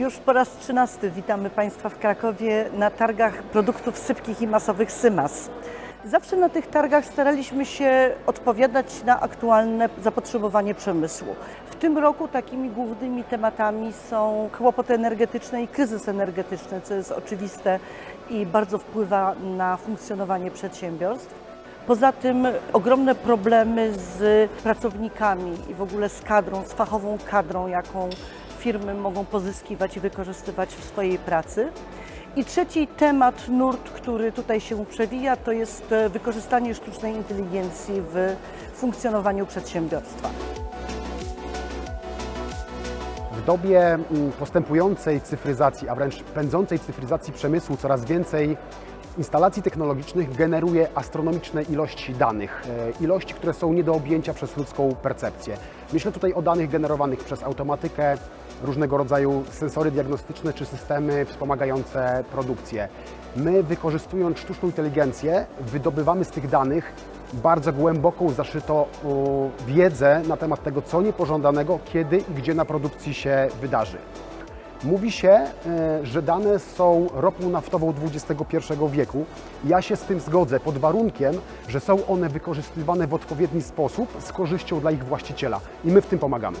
Już po raz trzynasty witamy Państwa w Krakowie na targach produktów sypkich i masowych SYMAS. Zawsze na tych targach staraliśmy się odpowiadać na aktualne zapotrzebowanie przemysłu. W tym roku takimi głównymi tematami są kłopoty energetyczne i kryzys energetyczny, co jest oczywiste i bardzo wpływa na funkcjonowanie przedsiębiorstw. Poza tym ogromne problemy z pracownikami i w ogóle z kadrą, z fachową kadrą, jaką firmy mogą pozyskiwać i wykorzystywać w swojej pracy. I trzeci temat, nurt, który tutaj się przewija, to jest e, wykorzystanie sztucznej inteligencji w funkcjonowaniu przedsiębiorstwa. W dobie mm, postępującej cyfryzacji, a wręcz pędzącej cyfryzacji przemysłu, coraz więcej instalacji technologicznych generuje astronomiczne ilości danych, e, ilości, które są nie do objęcia przez ludzką percepcję. Myślę tutaj o danych generowanych przez automatykę, różnego rodzaju sensory diagnostyczne czy systemy wspomagające produkcję. My, wykorzystując sztuczną inteligencję, wydobywamy z tych danych bardzo głęboką, zaszyto o, wiedzę na temat tego, co niepożądanego, kiedy i gdzie na produkcji się wydarzy. Mówi się, e, że dane są ropą naftową XXI wieku. Ja się z tym zgodzę pod warunkiem, że są one wykorzystywane w odpowiedni sposób z korzyścią dla ich właściciela i my w tym pomagamy.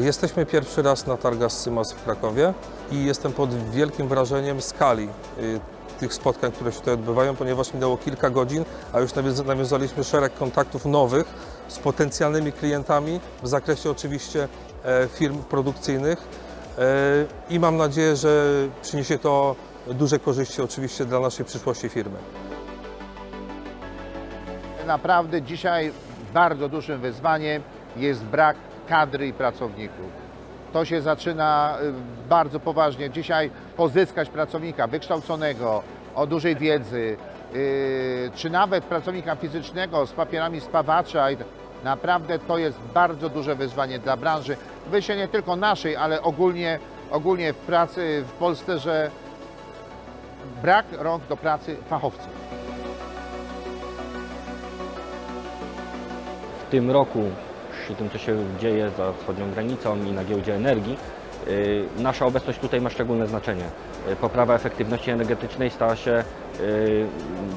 Jesteśmy pierwszy raz na targach SYMAS w Krakowie i jestem pod wielkim wrażeniem skali y, tych spotkań, które się tutaj odbywają, ponieważ minęło kilka godzin, a już nawiąza- nawiązaliśmy szereg kontaktów nowych z potencjalnymi klientami w zakresie oczywiście e, firm produkcyjnych e, i mam nadzieję, że przyniesie to duże korzyści oczywiście dla naszej przyszłości firmy. Naprawdę dzisiaj bardzo dużym wyzwaniem jest brak kadry i pracowników. To się zaczyna y, bardzo poważnie. Dzisiaj pozyskać pracownika wykształconego, o dużej wiedzy, y, czy nawet pracownika fizycznego z papierami spawacza. Naprawdę to jest bardzo duże wyzwanie dla branży. Myślę nie tylko naszej, ale ogólnie, ogólnie w pracy w Polsce, że brak rąk do pracy fachowców. w tym roku, tym co się dzieje za wschodnią granicą i na giełdzie energii, y, nasza obecność tutaj ma szczególne znaczenie. Y, Poprawa efektywności energetycznej stała się y,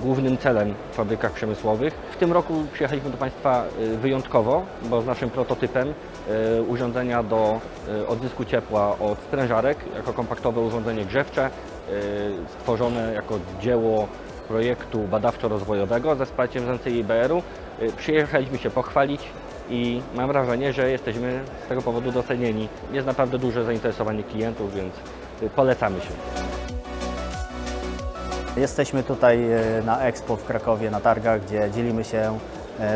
głównym celem w fabrykach przemysłowych. W tym roku przyjechaliśmy do Państwa wyjątkowo, bo z naszym prototypem urządzenia do odzysku ciepła od sprężarek, jako kompaktowe urządzenie grzewcze, stworzone jako dzieło projektu badawczo-rozwojowego ze wsparciem z NCIBR-u. Przyjechaliśmy się pochwalić i mam wrażenie, że jesteśmy z tego powodu docenieni. Jest naprawdę duże zainteresowanie klientów, więc polecamy się. Jesteśmy tutaj e, na Expo w Krakowie, na targach, gdzie dzielimy się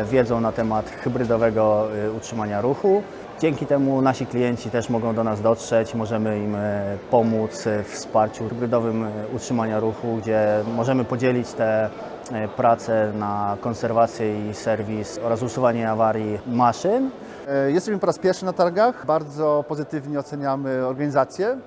wiedzą na temat hybrydowego e, utrzymania ruchu. Dzięki temu nasi klienci też mogą do nas dotrzeć, możemy im e, pomóc w wsparciu hybrydowym e, utrzymania ruchu, gdzie możemy podzielić te e, prace na konserwację i serwis oraz usuwanie awarii maszyn. E, Jesteśmy po raz pierwszy na targach. Bardzo pozytywnie oceniamy organizację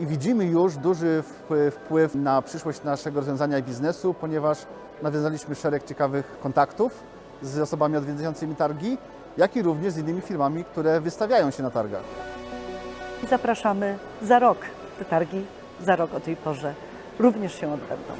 i widzimy już duży wpływ na przyszłość naszego rozwiązania i biznesu, ponieważ nawiązaliśmy szereg ciekawych kontaktów z osobami odwiedzającymi targi, jak i również z innymi firmami, które wystawiają się na targach. Zapraszamy za rok. Te targi za rok o tej porze również się odbędą.